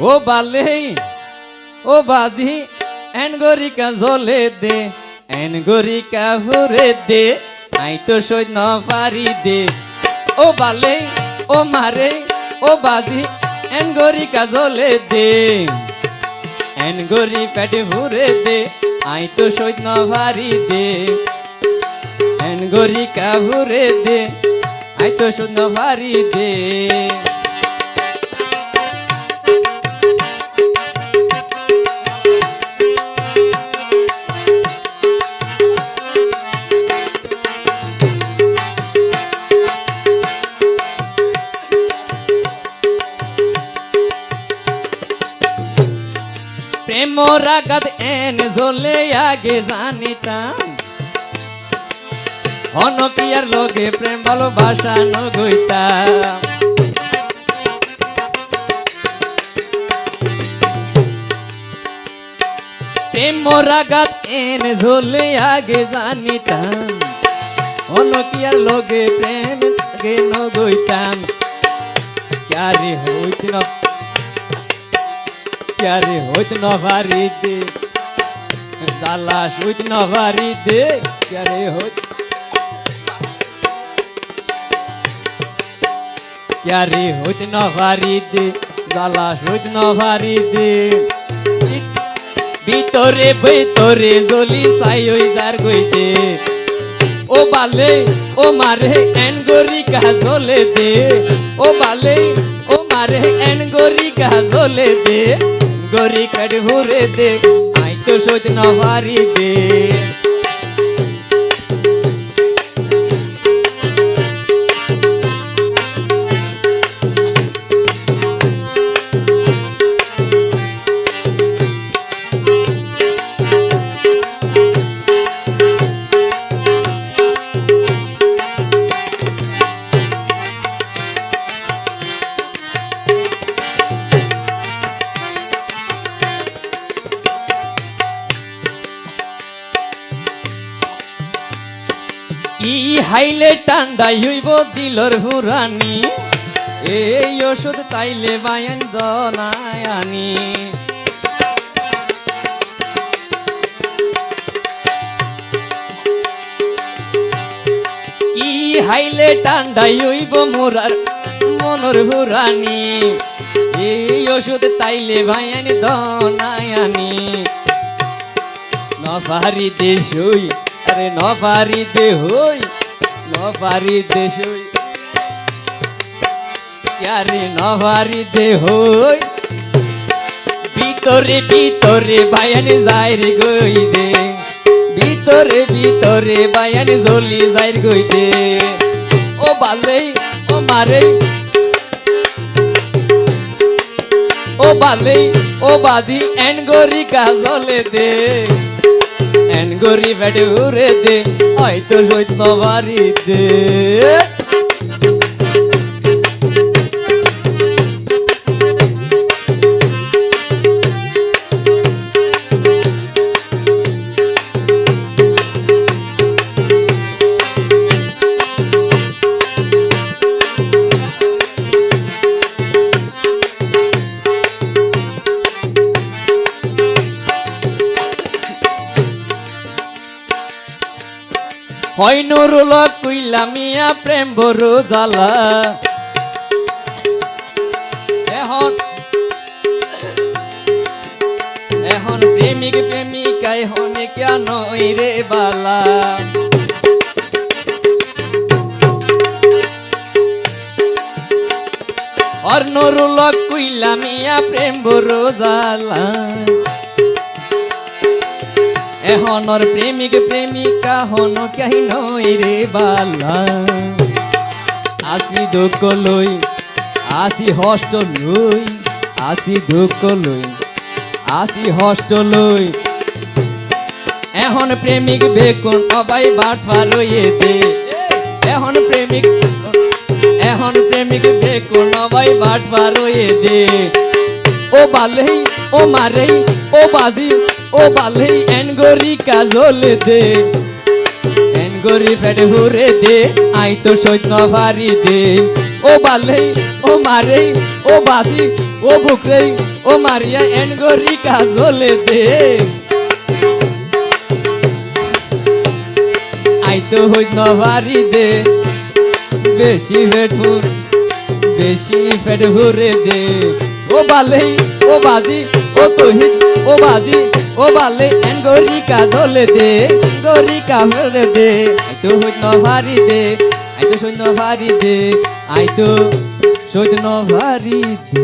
ও বালে, ও বাজি, এন গরিকা জলে দে, এন গরিকা ভরে দে, আই তো ন পারি দে। ও বালে, ও মারে, ও বাজি, এন গরিকা জলে দে। এন গরি পেটে ভরে দে, আই তো ন পারি দে। এন গরিকা ভরে দে, আই তো ন পারি দে। প্রেম রাগাত এন জ্বলে আগে জানিতাম। হনকিয়ার লগে প্রেম ভালোবাসা নগইতাম। প্রেম রাগাত এন জ্বলে আগে জানিতাম। হনকিয়ার লগে প্রেম গে নগইতাম। ক্যারে হইত না ক্যারে হইত না ভারি দে। জালা হইত না ভারি দে ক্যারে হইত। ক্যারে হইত না ভারি দে জালা হইত না দে। ভিতরে ভিতরে জলি সাই হই যার গইতে। ও বালে, ও মারে এন গরি কাজলে দে। ও বালে, ও মারে এন গরি কাজলে দে। গরি কাঠ ঘুরে দে আই তো সইত নভারি দে। হাইলে টান্ডাই হইব দিলর হুরানি। এই ওষুধ তাইলে বায়ান দনায়ানি কি হাইলে টান্ডাই হইব মোরার মনর হুরানি। এই ওষুধ তাইলে ভাইয়ানি দনায়ানি নফারি দেশ আরে নফারি দে হই নফারি দেশ হই। ক্যারে নফারি দে হই। ভিতরে ভিতরে বায়ানি যাই রে গই দে। ভিতরে ভিতরে বায়ানি জলি যাই গই দে। ও বালে, ও মারে। ও বালে, ও বাদি এন গরি কাজলে দে। এন গরি বেডে উড়ে দে হয়তো সৈত বাড়ি হয় নুরুল কুইলা মিয়া প্রেম বড় জ্বালা। এখন এখন প্রেমিক প্রেমিকাই হনে কেন রে বালা? আর নুরুল কুইলা মিয়া প্রেম বড় জ্বালা। এহনর প্রেমিক প্রেমিকা হন কাহি নই রে বালা। আসি দুঃখ লই, আসি হষ্ট লই, আসি দুঃখ লই, আসি হষ্ট লই। এখন প্রেমিক বেকুন অবাই বাট ফারইয়ে দে এখন প্রেমিক এখন প্রেমিক বেকুন অবাই বাট ফারইয়ে দে ও বালেই, ও মারেই, ও বাজি ও বালেই এন গরি কাজল দে। এন গরি ফেট হুরে দে, আই তো সৈত ভারি দে। ও বালেই ও মারেই ও বাজি ও ভুকরেই ও মারিয়া এন গরি কাজলে দে। আই তো হই নভারি দে। বেশি ফেট বেশি ফেট ভরে দে। ও বালে ও বাজি ও তোহিত ও বাজি ও বালে, এন গরি কাজলে দে গরি কাভরে দে, আই তো হই নভারি দে, আই তো সৈন্য ভারি দে, আই তো সৈন্য ভারি দে।